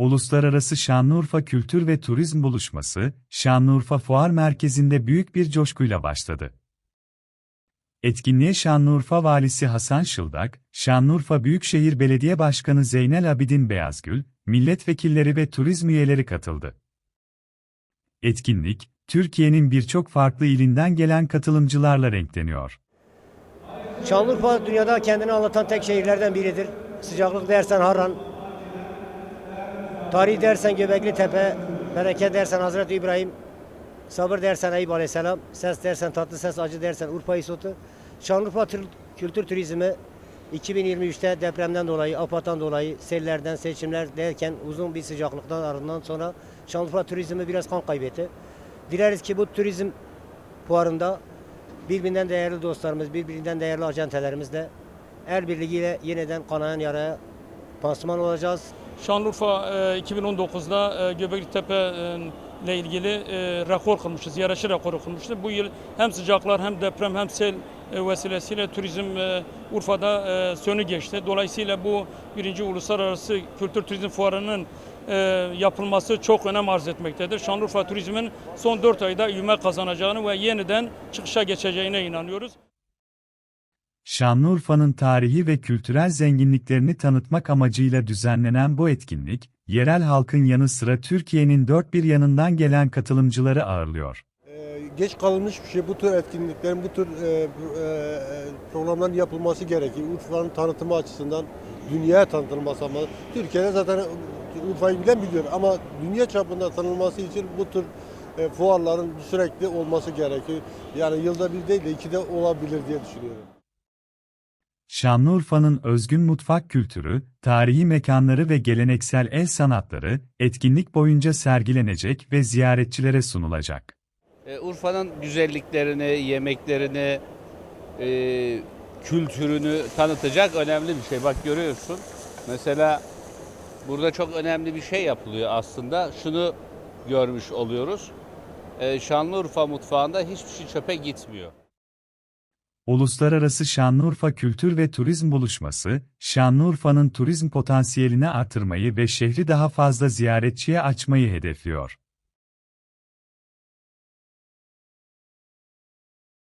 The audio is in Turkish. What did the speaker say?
Uluslararası Şanlıurfa Kültür ve Turizm Buluşması, Şanlıurfa Fuar Merkezi'nde büyük bir coşkuyla başladı. Etkinliğe Şanlıurfa Valisi Hasan Şıldak, Şanlıurfa Büyükşehir Belediye Başkanı Zeynel Abidin Beyazgül, milletvekilleri ve turizm üyeleri katıldı. Etkinlik, Türkiye'nin birçok farklı ilinden gelen katılımcılarla renkleniyor. Şanlıurfa dünyada kendini anlatan tek şehirlerden biridir. Sıcaklık dersen Harran, tarih dersen Göbekli Tepe, bereket dersen Hazreti İbrahim, sabır dersen Eyüp Aleyhisselam, ses dersen tatlı ses, acı dersen Urfa İsotu. Şanlıurfa Tür- Kültür Turizmi 2023'te depremden dolayı, AFAD'dan dolayı, sellerden, seçimler derken uzun bir sıcaklıktan ardından sonra Şanlıurfa Turizmi biraz kan kaybetti. Dileriz ki bu turizm fuarında birbirinden değerli dostlarımız, birbirinden değerli acentelerimizle el birliğiyle yeniden kanayan yaraya pansuman olacağız. Şanlıurfa e, 2019'da e, Göbekli Tepe e, ile ilgili e, rekor kılmıştı, ziyaretçi rekoru kılmıştı. Bu yıl hem sıcaklar hem deprem hem sel e, vesilesiyle turizm e, Urfa'da e, sönü geçti. Dolayısıyla bu birinci uluslararası kültür turizm fuarının e, yapılması çok önem arz etmektedir. Şanlıurfa turizmin son 4 ayda ivme kazanacağını ve yeniden çıkışa geçeceğine inanıyoruz. Şanlıurfa'nın tarihi ve kültürel zenginliklerini tanıtmak amacıyla düzenlenen bu etkinlik, yerel halkın yanı sıra Türkiye'nin dört bir yanından gelen katılımcıları ağırlıyor. Ee, geç kalınmış bir şey. Bu tür etkinliklerin, bu tür e, e, programların yapılması gerekir. Urfa'nın tanıtımı açısından dünyaya tanıtılması ama Türkiye'de zaten Urfa'yı bilen biliyor ama dünya çapında tanınması için bu tür e, fuarların sürekli olması gerekiyor. Yani yılda bir değil de iki de olabilir diye düşünüyorum. Şanlıurfa'nın özgün mutfak kültürü, tarihi mekanları ve geleneksel el sanatları, etkinlik boyunca sergilenecek ve ziyaretçilere sunulacak. E, Urfa'nın güzelliklerini, yemeklerini, e, kültürünü tanıtacak önemli bir şey. Bak görüyorsun. Mesela burada çok önemli bir şey yapılıyor aslında. Şunu görmüş oluyoruz. E, Şanlıurfa mutfağında hiçbir şey çöpe gitmiyor. Uluslararası Şanlıurfa Kültür ve Turizm Buluşması, Şanlıurfa'nın turizm potansiyelini artırmayı ve şehri daha fazla ziyaretçiye açmayı hedefliyor.